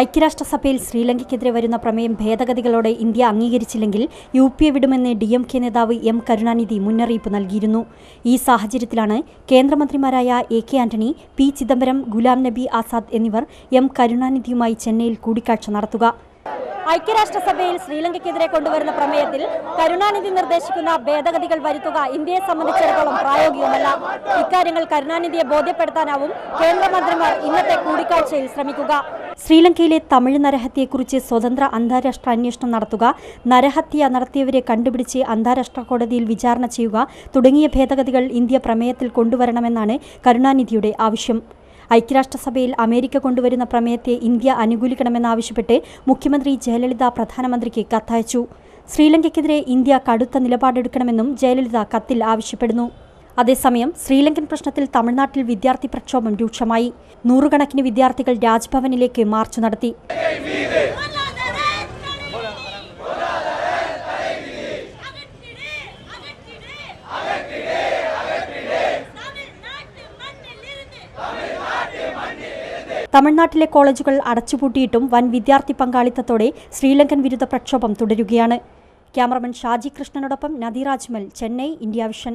ഐക്യരാഷ്ട്രസഭയിൽ ശ്രീലങ്കയ്ക്കെതിരെ വരുന്ന പ്രമേയം ഭേദഗതികളോടെ ഇന്ത്യ അംഗീകരിച്ചില്ലെങ്കിൽ യു പി എ വിടുമെന്ന് ഡി എം കെ നേതാവ് എം കരുണാനിധി മുന്നറിയിപ്പ് നൽകിയിരുന്നു. ഈ സാഹചര്യത്തിലാണ് കേന്ദ്രമന്ത്രിമാരായ A K Antony P Chidambaram Ghulam Nabi Azad എന്നിവർ എം കരുണാനിധിയുമായി ചെന്നൈയിൽ കൂടിക്കാഴ്ച നടത്തുക. ഐക്യരാഷ്ട്രസഭയിൽ ശ്രീലങ്കയ്ക്കെതിരെ കൊണ്ടുവരുന്ന പ്രമേയത്തിൽ കരുണാനിധി നിർദ്ദേശിക്കുന്ന ഭേദഗതികൾ വരുത്തുക ഇന്ത്യയെ സംബന്ധിച്ചിടത്തോളം പ്രായോഗികമല്ല. ഇക്കാര്യങ്ങൾ കരുണാനിധിയെ ബോധ്യപ്പെടുത്താനാവും കേന്ദ്രമന്ത്രിമാർ ഇന്നത്തെ കൂടിക്കാഴ്ചയിൽ ശ്രമിക്കുക. ശ്രീലങ്കയിലെ തമിഴ് നരഹത്യയെക്കുറിച്ച് സ്വതന്ത്ര അന്താരാഷ്ട്ര അന്വേഷണം നടത്തുക നരഹത്യ നടത്തിയവരെ കണ്ടുപിടിച്ച് അന്താരാഷ്ട്ര കോടതിയിൽ വിചാരണ ചെയ്യുക തുടങ്ങിയ ഭേദഗതികൾ ഇന്ത്യ പ്രമേയത്തിൽ കൊണ്ടുവരണമെന്നാണ് കരുണാനിധിയുടെ ആവശ്യം. ഐക്യരാഷ്ട്രസഭയിൽ അമേരിക്ക കൊണ്ടുവരുന്ന പ്രമേയത്തെ ഇന്ത്യ അനുകൂലിക്കണമെന്നാവശ്യപ്പെട്ട് മുഖ്യമന്ത്രി ജയലളിത പ്രധാനമന്ത്രിക്ക് കത്തയച്ചു. ശ്രീലങ്കയ്ക്കെതിരെ ഇന്ത്യ കടുത്ത നിലപാടെടുക്കണമെന്നും ജയലളിത കത്തിൽ ആവശ്യപ്പെടുന്നു. അതേസമയം ശ്രീലങ്കൻ പ്രശ്നത്തിൽ തമിഴ്നാട്ടിൽ വിദ്യാർത്ഥി പ്രക്ഷോഭം രൂക്ഷമായി. നൂറുകണക്കിന് വിദ്യാർത്ഥികൾ രാജ്ഭവനിലേക്ക് മാർച്ച് നടത്തി. തമിഴ്നാട്ടിലെ കോളേജുകൾ അടച്ചുപൂട്ടിയിട്ടും വൻ വിദ്യാർത്ഥി പങ്കാളിത്തത്തോടെ ശ്രീലങ്കൻ വിരുദ്ധ പ്രക്ഷോഭം തുടരുകയാണ്. ക്യാമറമാൻ ഷാജി കൃഷ്ണനോടൊപ്പം നദിരാജ്മൽ ചെന്നൈ ഇന്ത്യ വിഷൻ.